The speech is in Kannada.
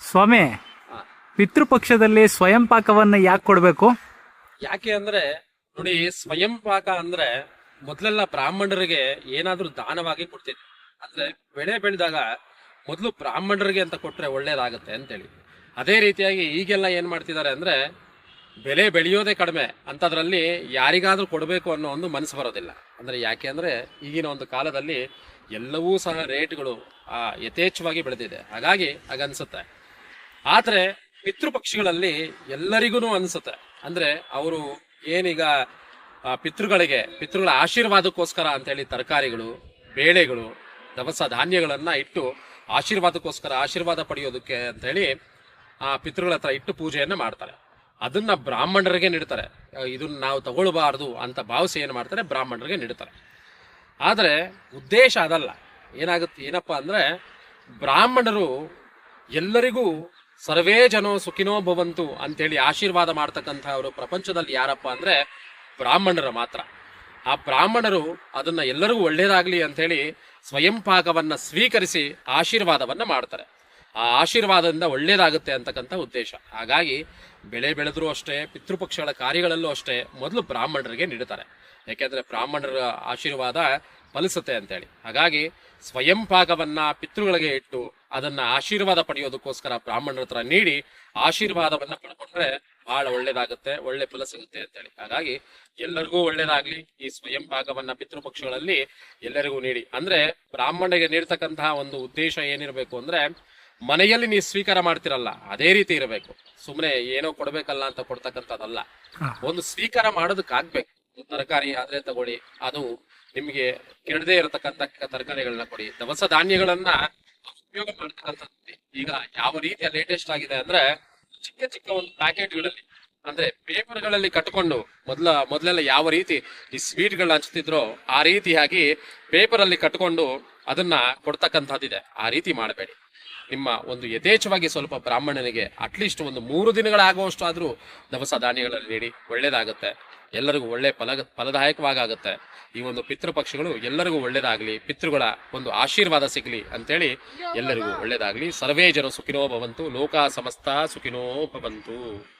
ಸ್ವಾಮಿ. ಪಿತೃಪಕ್ಷದಲ್ಲಿ ಸ್ವಯಂ ಪಾಕವನ್ನ ಯಾಕೆ ಕೊಡಬೇಕು? ಯಾಕೆ ಅಂದ್ರೆ ನೋಡಿ ಸ್ವಯಂ ಪಾಕ ಅಂದ್ರೆ ಮೊದ್ಲೆಲ್ಲ ಬ್ರಾಹ್ಮಣರಿಗೆ ಏನಾದ್ರೂ ದಾನವಾಗಿ ಕೊಡ್ತಿದ್ರು. ಅಂದ್ರೆ ಬೆಳೆ ಬೆಳೆದಾಗ ಮೊದಲು ಬ್ರಾಹ್ಮಣರಿಗೆ ಅಂತ ಕೊಟ್ರೆ ಒಳ್ಳೇದಾಗತ್ತೆ ಅಂತೇಳಿ. ಅದೇ ರೀತಿಯಾಗಿ ಈಗೆಲ್ಲ ಏನ್ ಮಾಡ್ತಿದ್ದಾರೆ ಅಂದ್ರೆ ಬೆಲೆ ಬೆಳೆಯೋದೇ ಕಡಿಮೆ ಅಂತದ್ರಲ್ಲಿ ಯಾರಿಗಾದ್ರೂ ಕೊಡಬೇಕು ಅನ್ನೋ ಒಂದು ಮನಸ್ಸು ಬರೋದಿಲ್ಲ. ಅಂದ್ರೆ ಯಾಕೆ ಅಂದ್ರೆ ಈಗಿನ ಒಂದು ಕಾಲದಲ್ಲಿ ಎಲ್ಲವೂ ಸಹ ರೇಟ್ಗಳು ಆ, ಯಥೇಚ್ಛವಾಗಿ ಬೆಳೆದಿದೆ. ಹಾಗಾಗಿ ಹಾಗನ್ಸುತ್ತೆ. ಆದ್ರೆ ಪಿತೃಪಕ್ಷಿಗಳಲ್ಲಿ ಎಲ್ಲರಿಗೂ ಅನ್ಸುತ್ತೆ. ಅಂದ್ರೆ ಅವರು ಏನೀಗ ಪಿತೃಗಳಿಗೆ, ಪಿತೃಗಳ ಆಶೀರ್ವಾದಕ್ಕೋಸ್ಕರ ಅಂತ ಹೇಳಿ ತರಕಾರಿಗಳು, ಬೇಳೆಗಳು, ದವಸ ಧಾನ್ಯಗಳನ್ನ ಇಟ್ಟು ಆಶೀರ್ವಾದಕ್ಕೋಸ್ಕರ ಆಶೀರ್ವಾದ ಪಡೆಯೋದಕ್ಕೆ ಅಂತೇಳಿ, ಆ, ಪಿತೃಗಳ ಹತ್ರ ಇಟ್ಟು ಪೂಜೆಯನ್ನ ಮಾಡ್ತಾರೆ. ಅದನ್ನ ಬ್ರಾಹ್ಮಣರಿಗೆ ನೀಡ್ತಾರೆ. ಇದನ್ನ ನಾವು ತಗೊಳ್ಬಾರ್ದು ಅಂತ ಭಾವಿಸಿ ಏನು ಮಾಡ್ತಾರೆ? ಬ್ರಾಹ್ಮಣರಿಗೆ ನೀಡ್ತಾರೆ. ಆದರೆ ಉದ್ದೇಶ ಅದಲ್ಲ. ಏನಾಗುತ್ತೆ ಏನಪ್ಪಾ ಅಂದ್ರೆ ಬ್ರಾಹ್ಮಣರು ಎಲ್ಲರಿಗೂ ಸರ್ವೇ ಜನೋ ಸುಖಿನೋ ಭವಂತು ಅಂತೇಳಿ ಆಶೀರ್ವಾದ ಮಾಡ್ತಕ್ಕಂಥವ್ರು ಪ್ರಪಂಚದಲ್ಲಿ ಯಾರಪ್ಪ ಅಂದ್ರೆ ಬ್ರಾಹ್ಮಣರ ಮಾತ್ರ. ಆ ಬ್ರಾಹ್ಮಣರು ಅದನ್ನ ಎಲ್ಲರಿಗೂ ಒಳ್ಳೇದಾಗ್ಲಿ ಅಂತೇಳಿ ಸ್ವಯಂ ಪಾಕವನ್ನ ಸ್ವೀಕರಿಸಿ ಆಶೀರ್ವಾದವನ್ನ ಮಾಡ್ತಾರೆ. ಆ ಆಶೀರ್ವಾದದಿಂದ ಒಳ್ಳೇದಾಗುತ್ತೆ ಅಂತಕ್ಕಂಥ ಉದ್ದೇಶ. ಹಾಗಾಗಿ ಬೆಳೆ ಬೆಳೆದರೂ ಅಷ್ಟೇ, ಪಿತೃಪಕ್ಷಗಳ ಕಾರ್ಯಗಳಲ್ಲೂ ಅಷ್ಟೇ ಮೊದಲು ಬ್ರಾಹ್ಮಣರಿಗೆ ನೀಡುತ್ತಾರೆ ಯಾಕೆಂದ್ರೆ ಬ್ರಾಹ್ಮಣರ ಆಶೀರ್ವಾದ ಫಲಿಸುತ್ತೆ ಅಂತೇಳಿ. ಹಾಗಾಗಿ ಸ್ವಯಂ ಪಾಕವನ್ನ ಪಿತೃಗಳಿಗೆ ಇಟ್ಟು ಅದನ್ನ ಆಶೀರ್ವಾದ ಪಡೆಯೋದಕ್ಕೋಸ್ಕರ ಬ್ರಾಹ್ಮಣರ ಹತ್ರ ನೀಡಿ ಆಶೀರ್ವಾದವನ್ನ ಪಡ್ಕೊಂಡ್ರೆ ಬಹಳ ಒಳ್ಳೇದಾಗುತ್ತೆ ಒಳ್ಳೆ ಫಲ ಸಿಗುತ್ತೆ ಅಂತ ಹೇಳಿ. ಹಾಗಾಗಿ ಎಲ್ಲರಿಗೂ ಒಳ್ಳೇದಾಗ್ಲಿ. ಈ ಸ್ವಯಂ ಭಾಗವನ್ನ ಪಿತೃಪಕ್ಷಗಳಲ್ಲಿ ಎಲ್ಲರಿಗೂ ನೀಡಿ. ಅಂದ್ರೆ ಬ್ರಾಹ್ಮಣರಿಗೆ ನೀಡ್ತಕ್ಕಂತಹ ಒಂದು ಉದ್ದೇಶ ಏನಿರಬೇಕು ಅಂದ್ರೆ ಮನೆಯಲ್ಲಿ ನೀವು ಸ್ವೀಕಾರ ಮಾಡ್ತಿರಲ್ಲ ಅದೇ ರೀತಿ ಇರಬೇಕು. ಸುಮ್ಮನೆ ಏನೋ ಕೊಡ್ಬೇಕಲ್ಲ ಅಂತ ಕೊಡ್ತಕ್ಕಂಥದ್ದಲ್ಲ. ಒಂದು ಸ್ವೀಕಾರ ಮಾಡೋದಕ್ಕಾಗ್ಬೇಕು. ತರಕಾರಿ ಆದ್ರೆ ತಗೊಳ್ಳಿ ಅದು ನಿಮ್ಗೆ ಕೆಡದೇ ಇರತಕ್ಕಂತ ತರಕಾರಿಗಳನ್ನ ಕೊಡಿ. ದವಸ ಧಾನ್ಯಗಳನ್ನ ಉಪಯೋಗ ಮಾಡ್ತಕ್ಕಂಥದ್ದು ಈಗ ಯಾವ ರೀತಿಯ ಲೇಟೆಸ್ಟ್ ಆಗಿದೆ ಅಂದ್ರೆ ಚಿಕ್ಕ ಚಿಕ್ಕ ಒಂದು ಪ್ಯಾಕೆಟ್ಗಳಲ್ಲಿ, ಅಂದ್ರೆ ಪೇಪರ್ಗಳಲ್ಲಿ ಕಟ್ಕೊಂಡು ಮೊದ್ಲ, ಮೊದ್ಲೆಲ್ಲ ಯಾವ ರೀತಿ ಈ ಸ್ವೀಟ್ ಗಳನ್ನ ಹಂಚ್ತಿದ್ರೋ ಆ ರೀತಿಯಾಗಿ ಪೇಪರ್ ಅಲ್ಲಿ ಕಟ್ಕೊಂಡು ಅದನ್ನ ಕೊಡ್ತಕ್ಕಂಥದ್ದಿದೆ. ಆ ರೀತಿ ಮಾಡಬೇಡಿ. ನಿಮ್ಮ ಒಂದು ಯಥೇಚ್ಛವಾಗಿ ಸ್ವಲ್ಪ ಬ್ರಾಹ್ಮಣನಿಗೆ ಅಟ್ಲೀಸ್ಟ್ ಒಂದು ಮೂರು ದಿನಗಳಾಗುವಷ್ಟು ಆದ್ರೂ ದವಸ ಧಾನ್ಯಗಳಲ್ಲಿ ನೀಡಿ. ಒಳ್ಳೇದಾಗುತ್ತೆ. ಎಲ್ಲರಿಗೂ ಒಳ್ಳೆ ಫಲ ಫಲದಾಯಕವಾಗುತ್ತೆ ಈ ಒಂದು ಪಿತೃಪಕ್ಷಗಳು ಎಲ್ಲರಿಗೂ ಒಳ್ಳೇದಾಗಲಿ, ಪಿತೃಗಳ ಒಂದು ಆಶೀರ್ವಾದ ಸಿಗಲಿ ಅಂತೇಳಿ ಎಲ್ಲರಿಗೂ ಒಳ್ಳೇದಾಗಲಿ. ಸರ್ವೇ ಜನ ಸುಖಿನೋ ಭವಂತು, ಲೋಕ ಸಮಸ್ತ ಸುಖಿನೋ ಭವಂತು.